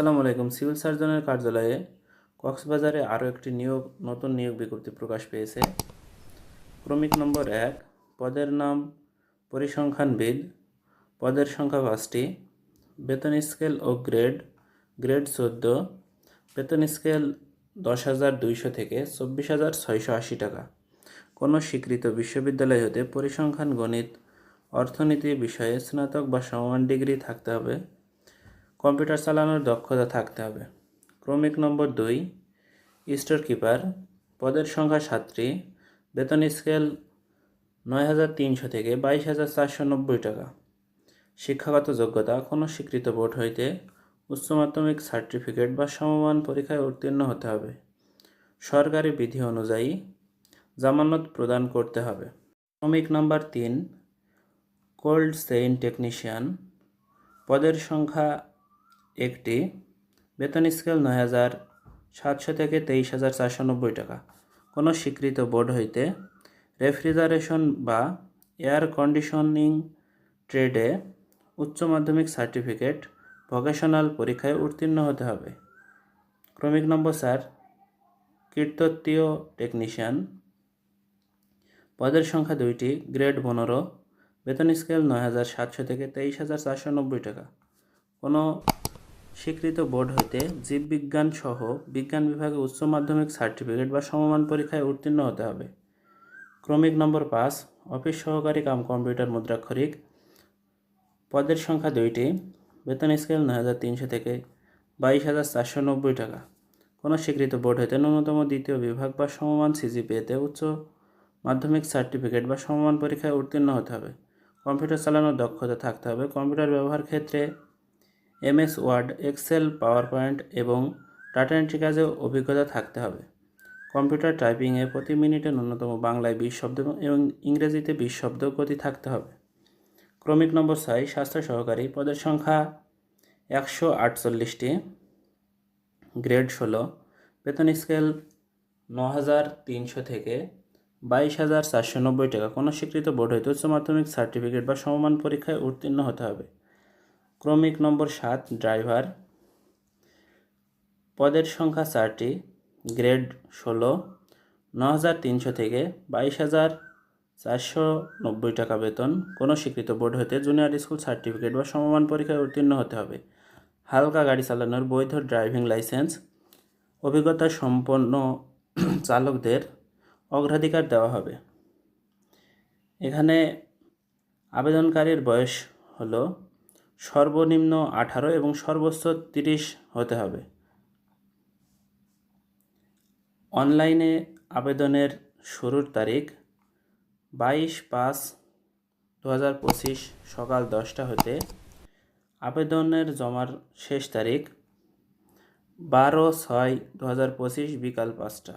আসসালামু আলাইকুম। সিভিল সার্জনের কার্যালয়ে কক্সবাজারে আরও একটি নিয়োগ, নতুন নিয়োগ বিজ্ঞপ্তি প্রকাশ পেয়েছে। ক্রমিক নম্বর এক, পদের নাম পরিসংখ্যানবিদ, পদের সংখ্যা পাঁচটি, বেতন স্কেল ও গ্রেড গ্রেড চোদ্দ, বেতন স্কেল দশ হাজার দুইশো থেকে চব্বিশ হাজার ছয়শো আশি টাকা। কোনো স্বীকৃত বিশ্ববিদ্যালয় হতে পরিসংখ্যান, গণিত, অর্থনীতি বিষয়ে স্নাতক বা সমমান ডিগ্রি থাকতে হবে। কম্পিউটার চালানোর দক্ষতা থাকতে হবে। ক্রমিক নম্বর দুই, স্টোর কিপার, পদের সংখ্যা সাতটি, বেতন স্কেল নয় হাজার তিনশো থেকে বাইশ হাজার চারশো নব্বই টাকা। শিক্ষাগত যোগ্যতা, কোনো স্বীকৃত বোর্ড হইতে উচ্চ মাধ্যমিক সার্টিফিকেট বা সমমান পরীক্ষায় উত্তীর্ণ হতে হবে। সরকারি বিধি অনুযায়ী জামানত প্রদান করতে হবে। ক্রমিক নাম্বার তিন, কোল্ড চেইন টেকনিশিয়ান, পদের সংখ্যা একটি বেতন স্কেল নয় হাজার সাতশো থেকে তেইশ হাজার চারশো নব্বই টাকা। কোনো স্বীকৃত বোর্ড হইতে রেফ্রিজারেশন বা এয়ার কন্ডিশনিং ট্রেডে উচ্চ মাধ্যমিক সার্টিফিকেট ভোকেশনাল পরীক্ষায় উত্তীর্ণ হতে হবে। ক্রমিক নম্বর চার কীর্তত্বীয় টেকনিশিয়ান। পদের সংখ্যা দুইটি, গ্রেড পনেরো, বেতন স্কেল নয় হাজার সাতশো থেকে তেইশ হাজার চারশো নব্বই টাকা। কোনো স্বীকৃত বোর্ড হতে জীববিজ্ঞান সহ বিজ্ঞান বিভাগে উচ্চ মাধ্যমিক সার্টিফিকেট বা সমমান পরীক্ষায় উত্তীর্ণ হতে হবে। ক্রমিক নম্বর পাঁচ, অফিস সহকারী কাম কম্পিউটার মুদ্রাক্ষরিক। পদের সংখ্যা দুইটি, বেতন স্কেল নয় হাজার তিনশো থেকে বাইশ হাজার চারশো নব্বই টাকা। কোনো স্বীকৃত বোর্ড হতে ন্যূনতম দ্বিতীয় বিভাগ বা সমমান সিজিপিএতে উচ্চ মাধ্যমিক সার্টিফিকেট বা সমমান পরীক্ষায় উত্তীর্ণ হতে হবে। কম্পিউটার চালানোর দক্ষতা থাকতে হবে। কম্পিউটার ব্যবহার ক্ষেত্রে MS word, excel power point এবং টাটা এন্ট্রি কাজে অভিজ্ঞতা থাকতে হবে। কম্পিউটার টাইপিংয়ে প্রতি মিনিটে ন্যূনতম বাংলায় বিশ শব্দ এবং ইংরেজিতে বিশ শব্দ গতি থাকতে হবে। ক্রমিক নম্বর ছয়, স্বাস্থ্য সহকারী, পদের সংখ্যা একশো আটচল্লিশটি, গ্রেড ষোলো, বেতন স্কেল ন হাজার তিনশো থেকে বাইশ হাজার চারশো নব্বই টাকা। কোনো স্বীকৃত বোর্ড হইতে উচ্চ মাধ্যমিক সার্টিফিকেট বা সমমান পরীক্ষায় উত্তীর্ণ হতে হবে। ক্রমিক নম্বর সাত, ড্রাইভার। পদের সংখ্যা চারটি, গ্রেড ষোলো ন হাজার তিনশো থেকে বাইশ হাজার চারশো নব্বই টাকা বেতন। কোনো স্বীকৃত বোর্ড হতে জুনিয়র স্কুল সার্টিফিকেট বা সমমান পরীক্ষায় উত্তীর্ণ হতে হবে। হালকা গাড়ি চালানোর বৈধ ড্রাইভিং লাইসেন্স। অভিজ্ঞতা সম্পন্ন চালকদের অগ্রাধিকার দেওয়া হবে। এখানে আবেদনকারীর বয়স হলো সর্বনিম্ন আঠারো এবং সর্বোচ্চ তিরিশ হতে হবে। অনলাইনে আবেদনের শুরুর তারিখ বাইশ পাঁচ দু হাজার পঁচিশ সকাল দশটা হতে। আবেদনের জমার শেষ তারিখ বারো ছয় দু হাজার পঁচিশ বিকাল পাঁচটা।